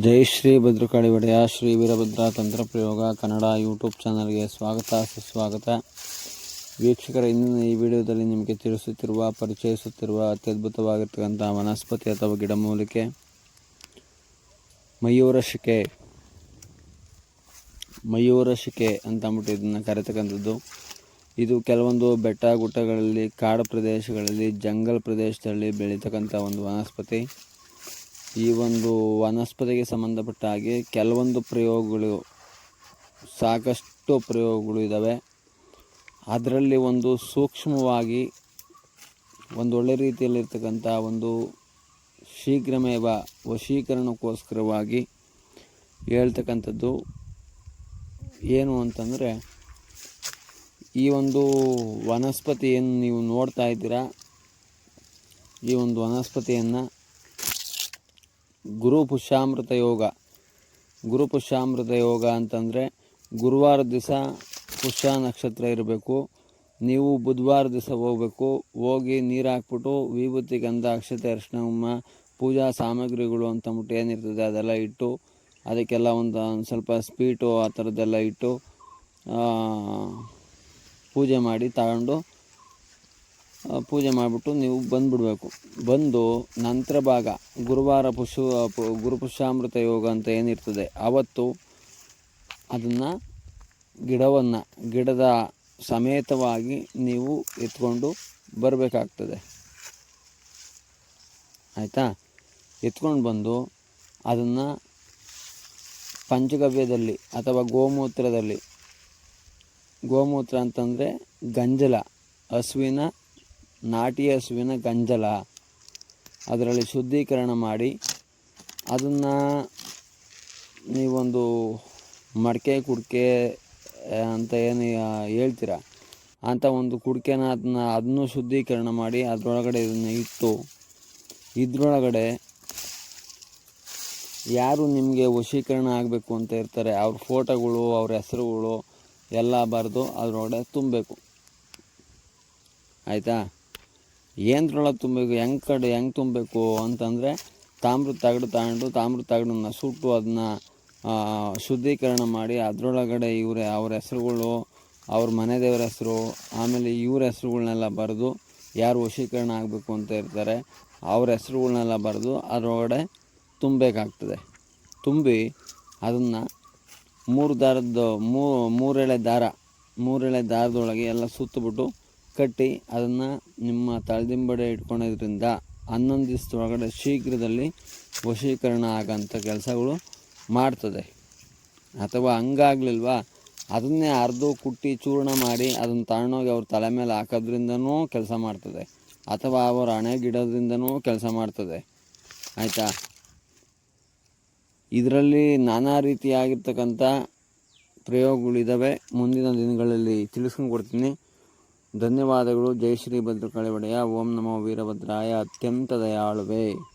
ಜೈ ಶ್ರೀ ಭದ್ರಕಾಳಿ ಒಡೆಯ ಶ್ರೀ ವೀರಭದ್ರ ತಂತ್ರ ಪ್ರಯೋಗ ಕನ್ನಡ ಯೂಟ್ಯೂಬ್ ಚಾನಲ್ಗೆ ಸ್ವಾಗತ, ಸುಸ್ವಾಗತ. ವೀಕ್ಷಕರ ಇಂದಿನ ಈ ವಿಡಿಯೋದಲ್ಲಿ ನಿಮಗೆ ತಿಳಿಸುತ್ತಿರುವ, ಪರಿಚಯಿಸುತ್ತಿರುವ ಅತ್ಯದ್ಭುತವಾಗಿರ್ತಕ್ಕಂಥ ವನಸ್ಪತಿ ಅಥವಾ ಗಿಡಮೂಲಿಕೆ ಮಯೂರ ಶಿಕೆ ಮಯೂರ ಶಿಕೆ ಅಂತ ಅಂದ್ಬಿಟ್ಟು ಇದನ್ನು ಕರೆತಕ್ಕಂಥದ್ದು. ಇದು ಕೆಲವೊಂದು ಬೆಟ್ಟ ಗುಡ್ಡಗಳಲ್ಲಿ, ಕಾಡು ಪ್ರದೇಶಗಳಲ್ಲಿ, ಜಂಗಲ್ ಪ್ರದೇಶದಲ್ಲಿ ಬೆಳೀತಕ್ಕಂಥ ಒಂದು ವನಸ್ಪತಿ. ಈ ಒಂದು ವನಸ್ಪತಿಗೆ ಸಂಬಂಧಪಟ್ಟ ಹಾಗೆ ಕೆಲವೊಂದು ಪ್ರಯೋಗಗಳು, ಸಾಕಷ್ಟು ಪ್ರಯೋಗಗಳು ಇದ್ದಾವೆ ಅದರಲ್ಲಿ ಒಂದು ಸೂಕ್ಷ್ಮವಾಗಿ ಒಂದು ಒಳ್ಳೆ ರೀತಿಯಲ್ಲಿರ್ತಕ್ಕಂಥ ಒಂದು ಶೀಘ್ರಮೇವ ವಶೀಕರಣಕ್ಕೋಸ್ಕರವಾಗಿ ಹೇಳ್ತಕ್ಕಂಥದ್ದು ಏನು ಅಂತಂದರೆ, ಈ ಒಂದು ವನಸ್ಪತಿಯನ್ನು ನೀವು ನೋಡ್ತಾ ಇದ್ದೀರಾ, ಈ ಒಂದು ವನಸ್ಪತಿಯನ್ನು ಗುರು ಪುಷ್ಯಾಮೃತ ಯೋಗ. ಗುರು ಪುಷ್ಯಾಮೃತ ಯೋಗ ಅಂತಂದರೆ ಗುರುವಾರ ದಿವಸ ಪುಷ್ಯ ನಕ್ಷತ್ರ ಇರಬೇಕು. ನೀವು ಬುಧವಾರ ದಿವಸ ಹೋಗಬೇಕು. ಹೋಗಿ ನೀರು ಹಾಕ್ಬಿಟ್ಟು ವಿಭೂತಿ, ಗಂಧ, ಅಕ್ಷತೆ ಅರಿಶಿನ ಉಮ್ಮ ಪೂಜಾ ಸಾಮಗ್ರಿಗಳು ಅಂತಂದ್ಬಿಟ್ಟು ಏನಿರ್ತದೆ ಅದೆಲ್ಲ ಇಟ್ಟು ಅದಕ್ಕೆಲ್ಲ ಒಂದು ಸ್ವಲ್ಪ ಸ್ವೀಟು ಆ ಥರದ್ದೆಲ್ಲ ಇಟ್ಟು ಪೂಜೆ ಮಾಡಿ ತಗೊಂಡು ಪೂಜೆ ಮಾಡಿಬಿಟ್ಟು ನೀವು ಬಂದುಬಿಡಬೇಕು. ಬಂದು ನಂತರ ಭಾಗ ಗುರುವಾರ ಪುಷು ಗುರುಪುಷ್ಯಾಮೃತ ಯೋಗ ಅಂತ ಏನಿರ್ತದೆ ಆವತ್ತು ಅದನ್ನು ಗಿಡವನ್ನು, ಗಿಡದ ಸಮೇತವಾಗಿ ನೀವು ಎತ್ಕೊಂಡು ಬರಬೇಕಾಗ್ತದೆ. ಆಯಿತಾ? ಎತ್ಕೊಂಡು ಬಂದು ಅದನ್ನು ಪಂಚಗವ್ಯದಲ್ಲಿ ಅಥವಾ ಗೋಮೂತ್ರದಲ್ಲಿ, ಗೋಮೂತ್ರ ಅಂತಂದರೆ ಗಂಜಲ, ಹಸುವಿನ ನಾಟಿ ಹಸುವಿನ ಗಂಜಲ, ಅದರಲ್ಲಿ ಶುದ್ಧೀಕರಣ ಮಾಡಿ ಅದನ್ನು ನೀವೊಂದು ಮಡಕೆ, ಕುಡಿಕೆ ಅಂತ ಏನು ಹೇಳ್ತೀರ? ಅಂಥ ಒಂದು ಕುಡಿಕೆನ ಅದನ್ನ, ಅದನ್ನು ಶುದ್ಧೀಕರಣ ಮಾಡಿ ಅದರೊಳಗಡೆ ಇದನ್ನು ಇಟ್ಟು, ಇದರೊಳಗಡೆ ಯಾರು ನಿಮಗೆ ವಶೀಕರಣ ಆಗಬೇಕು ಅಂತ ಇರ್ತಾರೆ ಅವ್ರ ಫೋಟೋಗಳು, ಅವ್ರ ಹೆಸರುಗಳು ಎಲ್ಲ ಬರೆದು ಅದರೊಳಗಡೆ ತುಂಬಬೇಕು. ಆಯಿತಾ? ಏನದ್ರೊಳಗೆ ತುಂಬಬೇಕು ಹೆಂಗೆ ಕಡೆ, ಹೆಂಗೆ ತುಂಬಬೇಕು ಅಂತಂದರೆ ತಾಮ್ರದ ತಗಡು ತಗೊಂಡು ತಾಮ್ರದ ತಗಡನ್ನ ಸುಟ್ಟು ಅದನ್ನ ಶುದ್ಧೀಕರಣ ಮಾಡಿ ಅದರೊಳಗಡೆ ಇವರೇ, ಅವ್ರ ಹೆಸರುಗಳು, ಅವ್ರ ಮನೆ ದೇವರ ಹೆಸರು, ಆಮೇಲೆ ಇವ್ರ ಹೆಸರುಗಳನ್ನೆಲ್ಲ ಬರೆದು ಯಾರು ವಶೀಕರಣ ಆಗಬೇಕು ಅಂತ ಇರ್ತಾರೆ, ಅವ್ರ ಹೆಸರುಗಳನ್ನೆಲ್ಲ ಬರೆದು ಅದರೊಳಗಡೆ ತುಂಬಬೇಕಾಗ್ತದೆ. ತುಂಬಿ ಅದನ್ನು ಮೂರು ದಾರದ ಮೂರೆಳೆ ದಾರ, ಮೂರೆಳೆ ದಾರದೊಳಗೆ ಎಲ್ಲ ಸುತ್ತಬಿಟ್ಟು ಕಟ್ಟಿ ಅದನ್ನು ನಿಮ್ಮ ತಳದಿಂಬಡೆ ಇಟ್ಕೊಳೋದ್ರಿಂದ ಹನ್ನೊಂದು ದಿವಸದೊಳಗಡೆ ಶೀಘ್ರದಲ್ಲಿ ವಶೀಕರಣ ಆಗೋಂಥ ಕೆಲಸಗಳು ಮಾಡ್ತದೆ. ಅಥವಾ ಹಂಗಾಗ್ಲಿಲ್ವಾ? ಅದನ್ನೇ ಅರ್ಧ ಕುಟ್ಟಿ ಚೂರ್ಣ ಮಾಡಿ ಅದನ್ನು ತಗೊಂಡೋಗಿ ಅವ್ರ ತಲೆ ಮೇಲೆ ಹಾಕೋದ್ರಿಂದನೂ ಕೆಲಸ ಮಾಡ್ತದೆ. ಅಥವಾ ಅವರ ಹಣೆ ಗಿಡದಿಂದನೂ ಕೆಲಸ ಮಾಡ್ತದೆ. ಆಯಿತಾ? ಇದರಲ್ಲಿ ನಾನಾ ರೀತಿಯಾಗಿರ್ತಕ್ಕಂಥ ಪ್ರಯೋಗಗಳಿದ್ದಾವೆ ಮುಂದಿನ ದಿನಗಳಲ್ಲಿ ತಿಳಿಸ್ಕೊಂಡು ಕೊಡ್ತೀನಿ. ಧನ್ಯವಾದಗಳು. ಜೈ ಶ್ರೀ ಭದ್ರಕಾಳಿ ಒಡೆಯ. ಓಂ ನಮೋ ವೀರಭದ್ರಾಯ. ಅತ್ಯಂತ ದಯಾಳುವೆ.